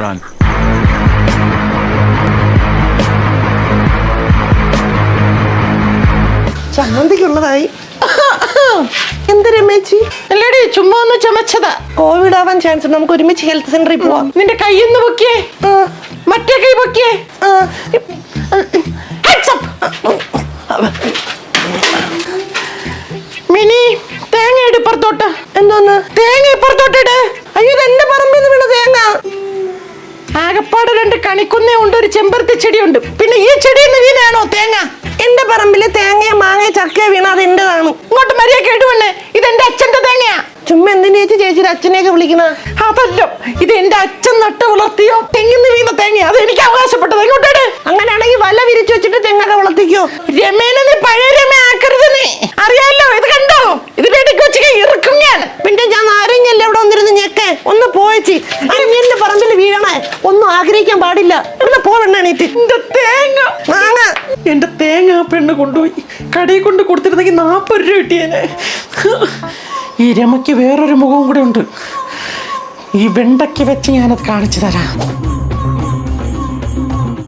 Run. ചമ്മന്തിക്കുള്ളതായി. എന്ത് രമേച്ചി അല്ലേടി ചുമ്മാ ഒന്ന് ചമച്ചതാ. കോവിഡ് ആവാൻ ചാൻസ് ഉണ്ട്. നമുക്ക് ഒരുമിച്ച് ഹെൽത്ത് സെന്ററിൽ പോവാം. നിന്റെ പൊക്കിയേ. മറ്റേ കൈ പൊക്കിയേ. മിനി തേങ്ങ ഇട് എന്തോന്ന്? തേങ്ങ ഇപ്പുറത്തോട്ട് ഇട് അയ്യോ ഇത് എന്റെ പറമ്പിൽ നിന്ന് വീണ തേങ്ങ. രണ്ട് കണിക്കുന്നേ ഉണ്ട് ഒരു ചെമ്പരത്തി ചെടിയുണ്ട്. പിന്നെ ഈ ചെടിയിൽ നിന്ന് വീണയാണോ തേങ്ങ? എന്റെ പറമ്പിൽ തേങ്ങയോ മാങ്ങയോ ചക്കയോ വീണ അത് എന്റേതാണ്. ഇങ്ങോട്ട് മരിയ കേട്ടുവണ്ണേ ഇത് എന്റെ അച്ഛന്റെ തേങ്ങയാ. ചുമ്മാ എന്തിനു ചേച്ചി ചേച്ചിയുടെ അച്ഛനെയൊക്കെ വിളിക്കണ? അതല്ല ഇത് എന്റെ അച്ഛൻ നട്ട് വളർത്തിയോ? തെങ്ങിന്ന് വീണ തേങ്ങ അത് എനിക്ക് അവകാശപ്പെട്ടത്. ഇങ്ങോട്ട് അങ്ങനെയാണെങ്കിൽ വല വിരിച്ചു വെച്ചിട്ട് തെങ്ങൊക്കെ വളർത്തിക്കോ. രമേനെ നീ പഴയ രമ ആക്കരുത് നീ. അറിയാലോ ഇത് കണ്ടോ? ഇത് വേണ്ടി വെച്ച് ഇറക്കും ഞാൻ പിന്നെ ഞാൻ ആരെങ്കിലും അവിടെ വന്നിരുന്നു ഞെക്കെ ഒന്ന് പോയച്ചി എന്റെ പറമ്പിൽ വീഴണേ ഒന്നും ആഗ്രഹിക്കാൻ പാടില്ല. ഇവിടെ പോവണ്ണ എണീറ്റ്. എന്റെ തേങ്ങ. മാങ്ങ എന്റെ തേങ്ങ ആ പെണ്ണ് കൊണ്ടുപോയി. കടയിൽ കൊണ്ട് കൊടുത്തിരുന്നെങ്കിൽ നാൽപ്പത് രൂപ കിട്ടിയേനെ ഈ രമയ്ക്ക് വേറൊരു മുഖവും കൂടെ ഉണ്ട്. ഈ വെണ്ടയ്ക്ക് വെച്ച് ഞാനത് കാണിച്ചു തരാം.